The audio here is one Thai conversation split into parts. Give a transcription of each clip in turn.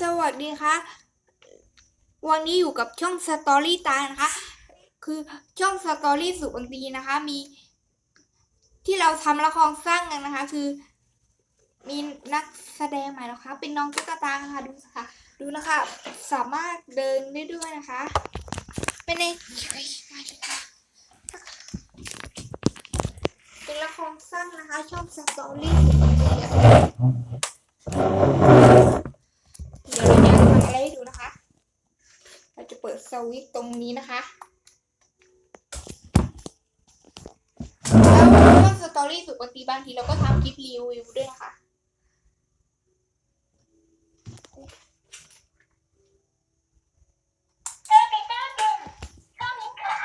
สวัสดีค่ะวันนี้อยู่กับช่องสตอรี่ตานะคะ คือช่องสตอรี่สุบังตีนะคะ มีที่เราทำละครสร้างกันนะคะ คือ มีนักแสดงใหม่นะคะ เป็นน้องตุ๊กตาค่ะดูค่ะดูนะคะ สามารถเดินได้ด้วยนะคะเป็นในเป็นละครสั้นนะคะ ช่องสตอรี่สุบังตีอะ เดี๋ยวเราจะทำอะไรให้ดูนะคะ เราจะเปิดส วิตช์ตรงนี้นะคะ แล้วก็สตอรี่สุดปกติบางทีเราก็ทำคลิปรีวิวด้วยนะคะ 哥哥哥哥，聪明可爱，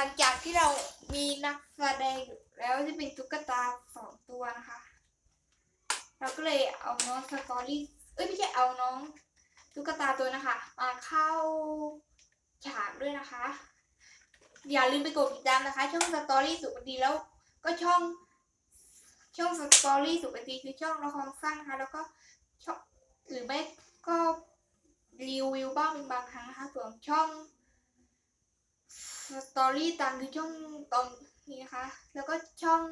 ลังจากที่เรามีนักแสดงแล้วจะเป็นตุ๊กตาสองตัวนะคะ เราก็เลยเอาน้องสตอรี่เอ้ยไม่ใช่เอาน้องตุ๊กตาตัวนะคะ มาเข้าฉากด้วยนะคะ อย่าลืมไปกดติดตามนะคะ ช่องสตอรี่สุดดีแล้วก็ช่องช่องสตอรี่สุดดีคือช่องละครสั้นนะคะ แล้วก็ช่องหรือไม่ก็รีวิวบ้างเป็นบางครั้งนะคะส่วนช่อง สตอรี่ตังคือช่องตอนนี้นะคะ แล้วก็ช่อง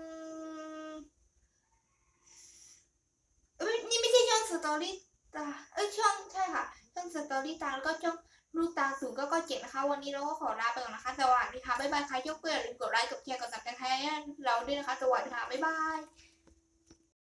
นี่ไม่ใช่ช่องสตอรี่ตาเอ้ยช่องใช่ค่ะ ช่องสตอรี่ตาแล้วก็ช่องลูกตาสูงก็ก็เจ็ดนะคะ วันนี้เราก็ขอลาไปก่อนนะคะสวัสดีค่ะบ๊ายบายใครชอบก็อย่าลืมกดไลค์กดแชร์กดซับสไครต์ให้เราด้วยนะคะสวัสดีค่ะบ๊ายบาย